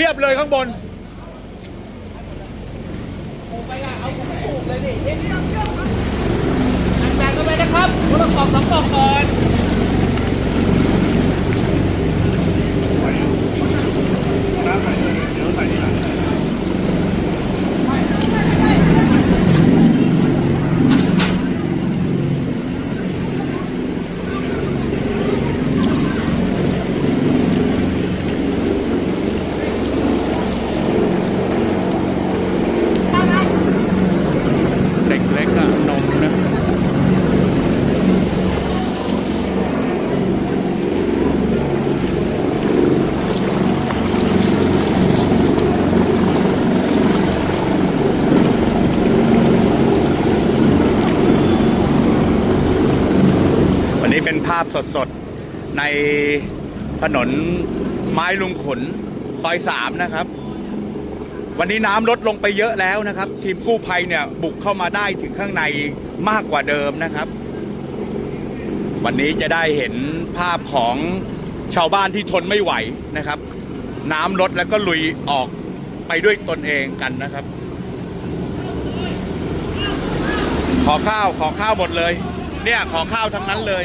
พียบเลยข้างบนถูกไปอะเอาปลูกเลยดิเดี๋ยวนี้เราเชื่อมครับแบ่งกันไปนะครับคนละกล่องสองกล่องก่อนาพสดๆ ในถนนไม้ลุงขุนซอยสามนะครับ วันนี้น้ำลดลงไปเยอะแล้วนะครับ ทีมกู้ภัยเนี่ยบุกเข้ามาได้ถึงข้างในมากกว่าเดิมนะครับ วันนี้จะได้เห็นภาพของชาวบ้านที่ทนไม่ไหวนะครับ น้ำลดแล้วก็ลุยออกไปด้วยตนเองกันนะครับ ขอข้าวขอข้าวหมดเลย เนี่ยขอข้าวทั้งนั้นเลย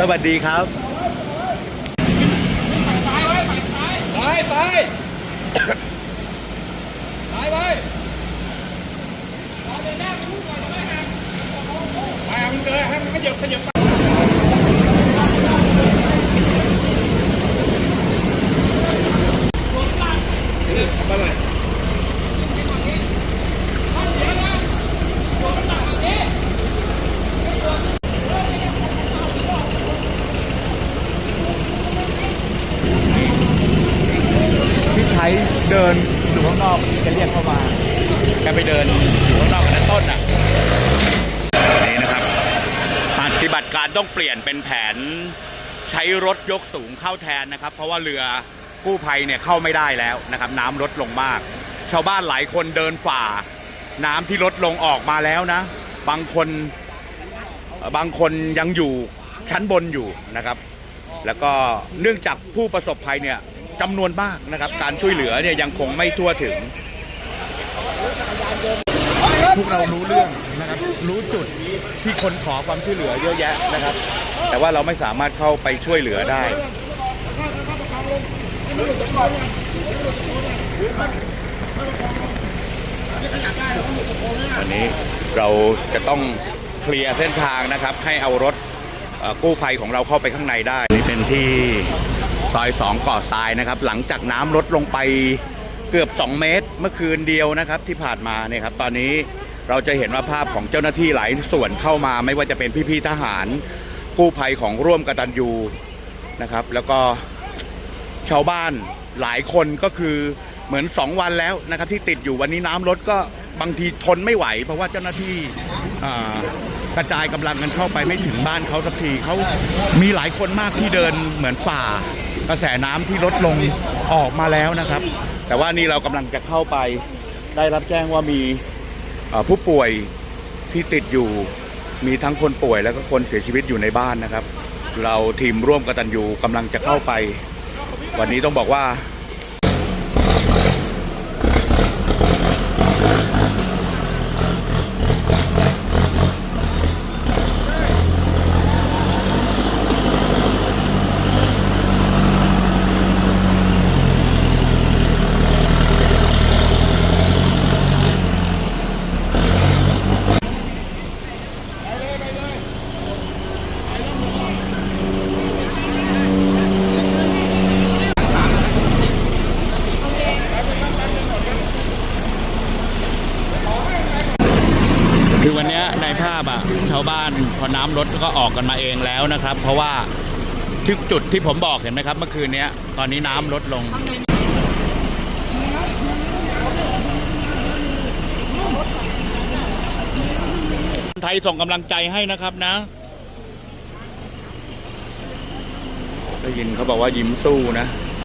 สวัสดีครับไปไปไปไปไปเอามันเลยให้มันขยับขยับ พี่ไทยเดินอยู่ข้างนอกจะเรียกเข้ามาแกไปเดินอยู่ข้างนอกกับนต้นอะนี่นะครับปฏิบัติการต้องเปลี่ยนเป็นแผนใช้รถยกสูงเข้าแทนนะครับ เพราะว่าเรือกู้ภัยเนี่ยเข้าไม่ได้แล้วนะครับ น้ำลดลงมาก ชาวบ้านหลายคนเดินฝ่า น้ำที่ลดลงออกมาแล้วนะ บางคนบางคนยังอยู่ชั้นบนอยู่นะครับ แล้วก็เนื่องจากผู้ประสบภัยเนี่ย จำนวนมากนะครับ การช่วยเหลือเนี่ยยังคงไม่ทั่วถึง พวกเรารู้เรื่องนะครับ รู้จุดที่คนขอความช่วยเหลือเยอะแยะนะครับ แต่ว่าเราไม่สามารถเข้าไปช่วยเหลือได้ วันนี้เราจะต้องเคลียร์เส้นทางนะครับ ให้เอารถเอ่อกู้ภัยของเราเข้าไปข้างในได้ นี่เป็นที่ ซอยสองก่อทรายนะครับ หลังจากน้ำลดลงไปเกือบ 2 เมตร เมื่อคืนเดียวนะครับที่ผ่านมาเนี่ยครับ ตอนนี้เราจะเห็นว่าภาพของเจ้าหน้าที่หลายส่วนเข้ามา ไม่ว่าจะเป็นพี่ๆทหารกู้ภัยของร่วมกตันยูนะครับ แล้วก็ชาวบ้านหลายคนก็คือเหมือน 2 วันแล้วนะครับ ที่ติดอยู่วันนี้น้ำลดก็บางทีทนไม่ไหว เพราะว่าเจ้าหน้าที่อ่า กระจายกำลังกันเข้าไปไม่ถึงบ้านเขาสักทีเขามีหลายคนมากที่เดินเหมือนฝ่ากระแสน้ำที่ลดลงออกมาแล้วนะครับ แต่ว่านี่เรากำลังจะเข้าไปได้รับแจ้งว่ามีผู้ป่วยที่ติดอยู่มีทั้งคนป่วยแล้วก็คนเสียชีวิตอยู่ในบ้านนะครับ เราทีมร่วมกตันยูกำลังจะเข้าไป วันนี้ต้องบอกว่าาบ่ะชาวบ้านพอน้ำลดก็ออกกันมาเองแล้วนะครับ เพราะว่าที่จุดที่ผมบอกเห็นไหมครับ เมื่อคืนนี้ตอนนี้น้ำลดลงไทยส่งกำลังใจให้นะครับนะ ได้ยินเขาบอกว่ายิ้มสู้นะ